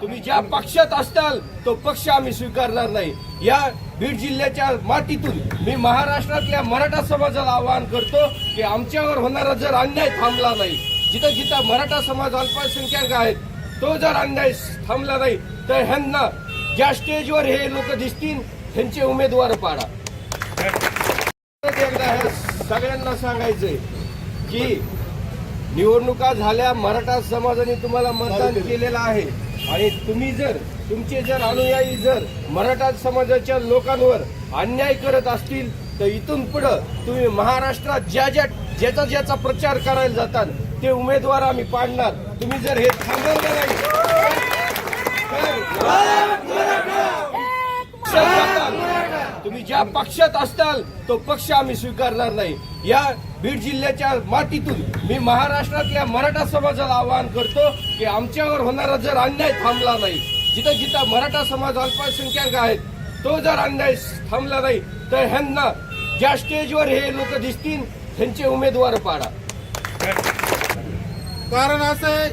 तुम्ही ज्या पक्षात असताल तो पक्ष आम्ही स्वीकारणार नाही. या बीड जिल्ह्याच्या मातीतून मी महाराष्ट्रातल्या मराठा समाजाला आवाहन करतो की आमच्यावर होणारा जर अन्याय थांबला नाही जिथं जिथं मराठा समाज अल्पसंख्याक आहेत तो जर अन्याय थांबला नाही तर ह्यांना ज्या स्टेजवर हे लोक दिसतील त्यांचे उमेदवार पाडा. एकदा ह्या सगळ्यांना सांगायचंय की निवडणुका झाल्या मराठा समाजाने तुम्हाला मतदान केलेलं आहे. आणि तुम्ही जर तुमचे जर अनुयायी जर मराठा समाजाच्या लोकांवर अन्याय करत असतील तर इथून पुढं तुम्ही महाराष्ट्रात ज्या ज्या ज्याचा ज्याचा प्रचार करायला जातात ते उमेदवार आम्ही पाडणार. तुम्ही जर हे थांबवलं नाही तर तुम्ही ज्या पक्षात असताल तो पक्ष आम्ही स्वीकारणार नाही. या बीड जिल्ह्याच्या मातीतून मी महाराष्ट्रातल्या मराठा समाजाला आवाहन करतो की आमच्यावर होणारा जर अन्याय थांबला नाही जिथं जिथं मराठा समाज अल्पसंख्याक आहेत तो जर अन्याय थांबला नाही तर ह्यांना ज्या स्टेजवर हे लोक दिसतील त्यांचे उमेदवार पाडा. कारण असं आहे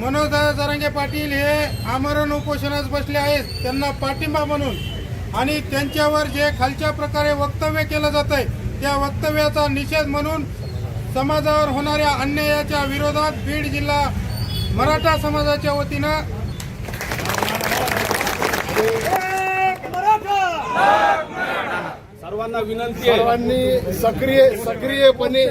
मनोजदादा जरांगे पाटील हे आमरण उपोषणास बसले आहेत त्यांना पाठिंबा म्हणून आणि त्यांच्यावर जे खालच्या प्रकारे वक्तव्य केलं जात आहे त्या वक्तव्याचा निषेध म्हणून समाजावर होणाऱ्या अन्यायाच्या विरोधात बीड जिल्हा मराठा समाजाच्या वतीनं सर्वांना विनंती आहे. सर्वांनी सक्रिय सक्रियपणे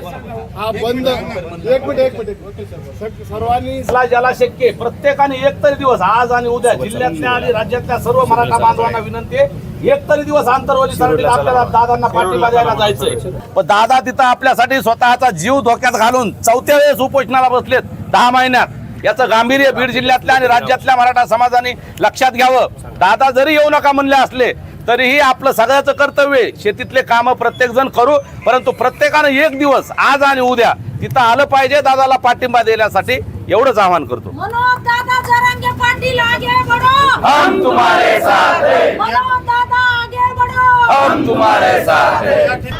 हा बंद एक मिनिट एक मिनिट सर्वांनी ज्याला शक्य प्रत्येकाने एक तरी दिवस आज आणि उद्या जिल्ह्यातल्या आणि राज्यातल्या सर्व मराठा बांधवांना विनंती आहे. एक तरी दिवस आंतरवलीसाठी आपल्याला दादांना पाठिंबा द्यायला जायचंय. पण दादा तिथं आपल्यासाठी स्वतःचा जीव धोक्यात घालून चौथ्या वेळेस उपोषणाला बसलेत दहा महिन्यात. याचं गांभीर्य बीड जिल्ह्यातल्या आणि राज्यातल्या मराठा समाजाने लक्षात घ्यावं. दादा जरी येऊ नका म्हणले असले तरीही आपलं सगळ्याचं कर्तव्य. शेतीतले कामं प्रत्येक जण करू परंतु प्रत्येकानं एक दिवस आज आणि उद्या तिथं आलं पाहिजे दादाला पाठिंबा देण्यासाठी एवढंच आवाहन करतो. मनोज दादा जरंगे पाटिल आगे बढ़ो. हम तुम्हारे साथ हैं मनोज दादा आगे बढ़ो हम तुम्हारे साथ हैं।